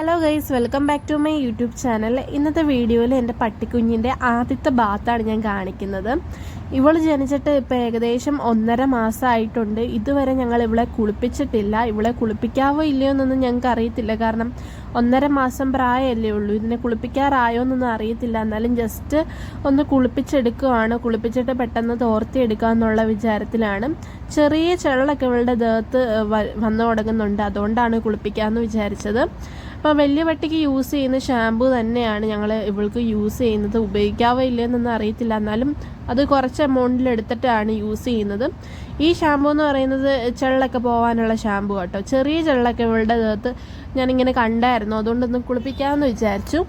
Hello guys welcome back to my YouTube channel ഇന്നത്തെ വീഡിയോയിൽ എന്റെ പട്ടിക്കുഞ്ഞിന്റെ ആദ്യത്തെ ബാത്താണ് ഞാൻ കാണിക്കുന്നത്. ഇവൾ ജനിച്ചിട്ട് ഇപ്പോൾ ഏകദേശം ഒന്നര മാസമായിട്ടുണ്ട്. ഇതുവരെ ഞങ്ങൾ ഇവളെ കുളിപ്പിച്ചിട്ടില്ല. ഇവളെ കുളിപ്പിക്കാവോ ഇല്ലയോ എന്നൊന്നും ഞങ്ങൾക്ക് അറിയത്തില്ല. കാരണം ഒന്നര മാസം പ്രായമല്ലേ ഉള്ളൂ. ഇതിനെ കുളിപ്പിക്കാറായോ എന്നൊന്നും അറിയത്തില്ല. എന്നാലും ജസ്റ്റ് ഒന്ന് കുളിപ്പിച്ചെടുക്കുവാണ്. കുളിപ്പിച്ചിട്ട് പെട്ടെന്ന് തോർത്തിയെടുക്കുക എന്നുള്ള വിചാരത്തിലാണ്. ചെറിയ ചെള്ളൊക്കെ ഇവളുടെ ദേഹത്ത് വന്നു തുടങ്ങുന്നുണ്ട്. അതുകൊണ്ടാണ് കുളിപ്പിക്കാമെന്ന് വിചാരിച്ചത്. അപ്പോൾ വലിയ പട്ടിക്ക് യൂസ് ചെയ്യുന്ന ഷാമ്പു തന്നെയാണ് ഞങ്ങൾ ഇവൾക്ക് യൂസ് ചെയ്യുന്നത്. ഉപയോഗിക്കാവോ ഇല്ലയെന്നൊന്നും അറിയത്തില്ല. എന്നാലും അത് കുറച്ച് എമൗണ്ടിൽ എടുത്തിട്ടാണ് യൂസ് ചെയ്യുന്നത്. ഈ ഷാമ്പു എന്ന് പറയുന്നത് ചെള്ളൊക്കെ പോകാനുള്ള ഷാമ്പു കേട്ടോ ചെറിയ ചെള്ളൊക്കെ ഇവളുടെ ദേഹത്ത് ഞാനിങ്ങനെ കണ്ടായിരുന്നു. അതുകൊണ്ടൊന്ന് കുളിപ്പിക്കാമെന്ന് വിചാരിച്ചു.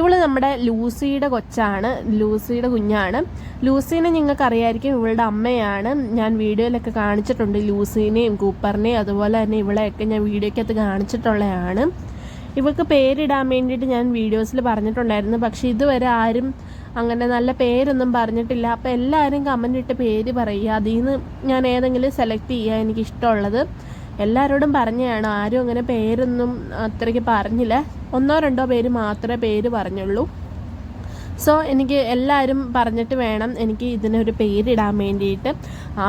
ഇവൾ നമ്മുടെ ലൂസിയുടെ കൊച്ചാണ്. ലൂസിയുടെ കുഞ്ഞാണ്. ലൂസീനെ നിങ്ങൾക്കറിയായിരിക്കും ഇവളുടെ അമ്മയാണ്. ഞാൻ വീഡിയോയിലൊക്കെ കാണിച്ചിട്ടുണ്ട് ലൂസീനെയും കൂപ്പറിനെയും. അതുപോലെ തന്നെ ഇവളെയൊക്കെ ഞാൻ വീഡിയോയ്ക്കകത്ത് കാണിച്ചിട്ടുള്ളതാണ് ഇവൾക്ക് പേരിടാൻ വേണ്ടിയിട്ട് ഞാൻ വീഡിയോസിൽ പറഞ്ഞിട്ടുണ്ടായിരുന്നു. പക്ഷേ ഇതുവരെ ആരും അങ്ങനെ നല്ല പേരൊന്നും പറഞ്ഞിട്ടില്ല. അപ്പോൾ എല്ലാവരും കമന്റ് ഇട്ട് പേര് പറയുക. അതിൽ നിന്ന് ഞാൻ ഏതെങ്കിലും സെലക്ട് ചെയ്യുക എനിക്ക് ഇഷ്ടമുള്ളത് എല്ലാവരോടും പറഞ്ഞതാണ്. ആരും അങ്ങനെ പേരൊന്നും അത്രയ്ക്ക് പറഞ്ഞില്ല. ഒന്നോ രണ്ടോ പേര് മാത്രമേ പേര് പറഞ്ഞുള്ളൂ. സോ എനിക്ക് എല്ലാവരും പറഞ്ഞിട്ട് വേണം എനിക്ക് ഇതിനൊരു പേരിടാൻ വേണ്ടിയിട്ട്.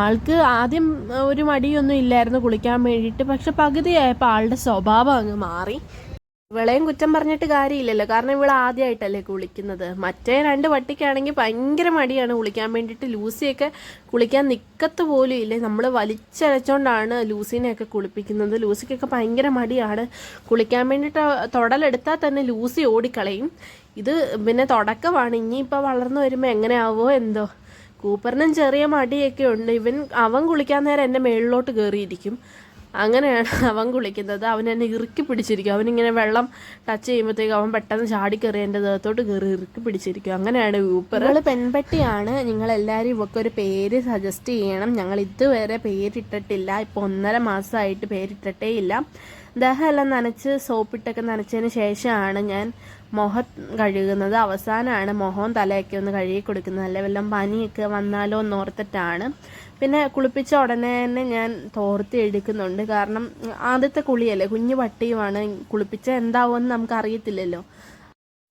ആൾക്ക് ആദ്യം ഒരു മടിയൊന്നും ഇല്ലായിരുന്നു കുളിക്കാൻ വേണ്ടിയിട്ട്. പക്ഷെ പകുതിയായപ്പോൾ ആളുടെ സ്വഭാവം അങ്ങ് മാറി. ഇവളെയും കുറ്റം പറഞ്ഞിട്ട് കാര്യമില്ലല്ലോ. കാരണം ഇവൾ ആദ്യമായിട്ടല്ലേ കുളിക്കുന്നത് മറ്റേ രണ്ട് പട്ടിക്കാണെങ്കിൽ ഭയങ്കര മടിയാണ് കുളിക്കാൻ വേണ്ടിയിട്ട് ലൂസിയൊക്കെ കുളിക്കാൻ നിക്കത്ത് പോലും ഇല്ലേ. നമ്മൾ വലിച്ചരച്ചോണ്ടാണ് ലൂസിനെയൊക്കെ കുളിപ്പിക്കുന്നത്. ലൂസിക്കൊക്കെ ഭയങ്കര മടിയാണ്. കുളിക്കാൻ വേണ്ടിയിട്ട് തൊടലെടുത്താൽ തന്നെ ലൂസി ഓടിക്കളയും. ഇത് പിന്നെ തുടക്കമാണ്. ഇനിയിപ്പോൾ വളർന്നു വരുമ്പോൾ എങ്ങനെയാവോ എന്തോ. കൂപ്പറിനും ചെറിയ മടിയൊക്കെ ഉണ്ട്. ഇവൻ അവൻ കുളിക്കാൻ നേരം എന്റെ മേളിലോട്ട് കയറിയിരിക്കും അങ്ങനെയാണ് അവൻ കുളിക്കുന്നത്. അവൻ എന്നെ ഇറുക്കി പിടിച്ചിരിക്കും. അവനിങ്ങനെ വെള്ളം ടച്ച് ചെയ്യുമ്പോഴത്തേക്ക് അവൻ പെട്ടെന്ന് ചാടിക്കറി എന്റെ ദേഹത്തോട്ട് കയറി ഇറുക്കി പിടിച്ചിരിക്കും. അങ്ങനെയാണ് യൂപ്പർ നിങ്ങൾ പെൺപട്ടിയാണ്. നിങ്ങൾ എല്ലാവരും ഒരു പേര് സജസ്റ്റ് ചെയ്യണം. ഞങ്ങൾ ഇതുവരെ പേരിട്ടിട്ടില്ല. ഇപ്പോൾ ഒന്നര മാസമായിട്ട് പേരിട്ടിട്ടേ ഇല്ല ദഹമെല്ലാം നനച്ച് സോപ്പിട്ടൊക്കെ നനച്ചതിന് ശേഷമാണ് ഞാൻ മുഖം കഴുകുന്നത് അവസാനമാണ്. മുഖവും തലയൊക്കെ ഒന്ന് കഴുകി കൊടുക്കുന്നത്. അല്ലെ വല്ലതും പനിയൊക്കെ വന്നാലോ എന്ന് ഓർത്തിട്ടാണ്. പിന്നെ കുളിപ്പിച്ച ഉടനെ തന്നെ ഞാൻ തോർത്തി എടുക്കുന്നുണ്ട്. കാരണം ആദ്യത്തെ കുളിയല്ലേ കുഞ്ഞു പട്ടിയുമാണ്. കുളിപ്പിച്ച എന്താവുമെന്ന് നമുക്ക് അറിയത്തില്ലല്ലോ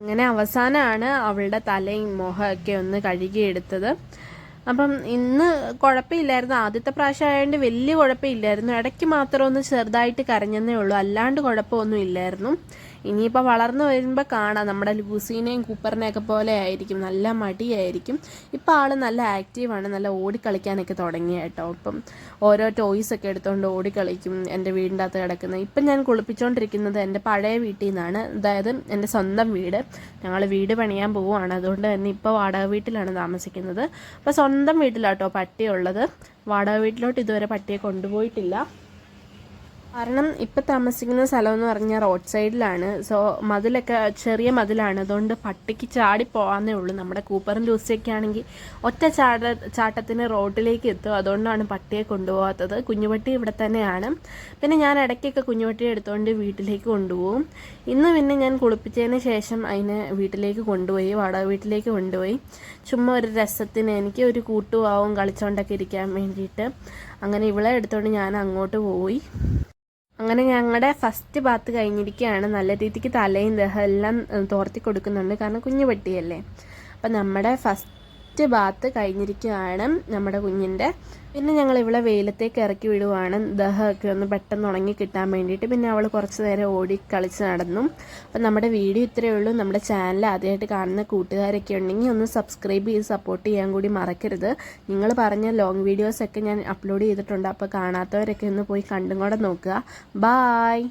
അങ്ങനെ അവസാനമാണ് അവളുടെ തലയും മുഖമൊക്കെ ഒന്ന് കഴുകിയെടുത്തത് അപ്പം ഇന്ന് കുഴപ്പമില്ലായിരുന്നു. ആദ്യത്തെ പ്രാവശ്യം ആയതുകൊണ്ട് വലിയ കുഴപ്പമില്ലായിരുന്നു. ഇടയ്ക്ക് മാത്രം ഒന്ന് ചെറുതായിട്ട് കരഞ്ഞെന്നേ ഉള്ളൂ. അല്ലാണ്ട് കുഴപ്പമൊന്നും ഇല്ലായിരുന്നു. ഇനിയിപ്പോൾ വളർന്നു വരുമ്പോൾ കാണാം. നമ്മുടെ ലൂസീനെയും കൂപ്പറിനെയൊക്കെ പോലെ ആയിരിക്കും. നല്ല മടിയായിരിക്കും. ഇപ്പോൾ ആൾ നല്ല ആക്റ്റീവാണ് നല്ല ഓടിക്കളിക്കാനൊക്കെ തുടങ്ങി കേട്ടോ. ഇപ്പം ഓരോ ടോയ്സ് ഒക്കെ എടുത്തുകൊണ്ട് ഓടിക്കളിക്കും. എന്റെ വീടിന്റെ അകത്ത് കിടക്കുന്നത് ഇപ്പം ഞാൻ കുളിപ്പിച്ചുകൊണ്ടിരിക്കുന്നത് എന്റെ പഴയ വീട്ടിൽ നിന്നാണ് അതായത് എന്റെ സ്വന്തം വീട്. ഞങ്ങൾ വീട് പണിയാൻ പോവുകയാണ്. അതുകൊണ്ട് തന്നെ ഇപ്പോൾ വാടക വീട്ടിലാണ് താമസിക്കുന്നത്. അപ്പോൾ സ്വന്തം വീട്ടിലാട്ടോ പട്ടിയുള്ളത്. വാടക വീട്ടിലോട്ട് ഇതുവരെ പട്ടിയെ കൊണ്ടുപോയിട്ടില്ല. കാരണം ഇപ്പം താമസിക്കുന്ന സ്ഥലം എന്ന് പറഞ്ഞാൽ റോഡ് സൈഡിലാണ്. സോ മതിലൊക്കെ ചെറിയ മതിലാണ്. അതുകൊണ്ട് പട്ടിക്ക് ചാടി പോകാന്നേ ഉള്ളൂ നമ്മുടെ കൂപ്പറും ലൂസിയൊക്കെ ആണെങ്കിൽ. ഒറ്റ ചാട ചാട്ടത്തിന് റോഡിലേക്ക് എത്തും. അതുകൊണ്ടാണ് പട്ടിയെ കൊണ്ടുപോകാത്തത് കുഞ്ഞുപട്ടി ഇവിടെ തന്നെയാണ്. പിന്നെ ഞാൻ ഇടയ്ക്കൊക്കെ കുഞ്ഞുപട്ടിയെ എടുത്തുകൊണ്ട് വീട്ടിലേക്ക് കൊണ്ടുപോകും ഇന്ന് പിന്നെ ഞാൻ കുളിപ്പിച്ചതിന് ശേഷം അതിനെ വീട്ടിലേക്ക് കൊണ്ടുപോയി വാടക വീട്ടിലേക്ക് കൊണ്ടുപോയി. ചുമ്മാ ഒരു രസത്തിന് എനിക്ക് ഒരു കൂട്ടുപാവും കളിച്ചോണ്ടൊക്കെ ഇരിക്കാൻ വേണ്ടിയിട്ട്. അങ്ങനെ ഇവളെ എടുത്തുകൊണ്ട് ഞാൻ അങ്ങോട്ട് പോയി. അങ്ങനെ ഞങ്ങളുടെ ഫസ്റ്റ് ബാത്ത് കഴിഞ്ഞിരിക്കുകയാണ് നല്ല രീതിക്ക് തലയും ദേഹം എല്ലാം തോർത്തി കൊടുക്കുന്നുണ്ട്. കാരണം കുഞ്ഞു പട്ടിയല്ലേ. അപ്പം നമ്മുടെ ഫസ്റ്റ് ഫസ്റ്റ് ബാത്ത് കഴിഞ്ഞിരിക്കുകയാണ് നമ്മുടെ കുഞ്ഞിന്റെ. പിന്നെ ഞങ്ങൾ ഇവിടെ വെയിലത്തേക്ക് ഇറക്കി വിടുവാണ്. ദഹമൊക്കെ ഒന്ന് പെട്ടെന്ന് ഉണങ്ങി കിട്ടാൻ വേണ്ടിയിട്ട് പിന്നെ അവൾ കുറച്ച് നേരം ഓടി കളിച്ച് നടന്നു. അപ്പം നമ്മുടെ വീഡിയോ ഇത്രയേ ഉള്ളൂ. നമ്മുടെ ചാനൽ ആദ്യമായിട്ട് കാണുന്ന കൂട്ടുകാരൊക്കെ ഉണ്ടെങ്കിൽ ഒന്ന് സബ്സ്ക്രൈബ് ചെയ്ത് സപ്പോർട്ട് ചെയ്യാൻ കൂടി മറക്കരുത്. നിങ്ങൾ പറഞ്ഞ ലോങ് വീഡിയോസൊക്കെ ഞാൻ അപ്ലോഡ് ചെയ്തിട്ടുണ്ട്. അപ്പോൾ കാണാത്തവരൊക്കെ ഒന്ന് പോയി കണ്ടും കൂടെ നോക്കുക. ബായ്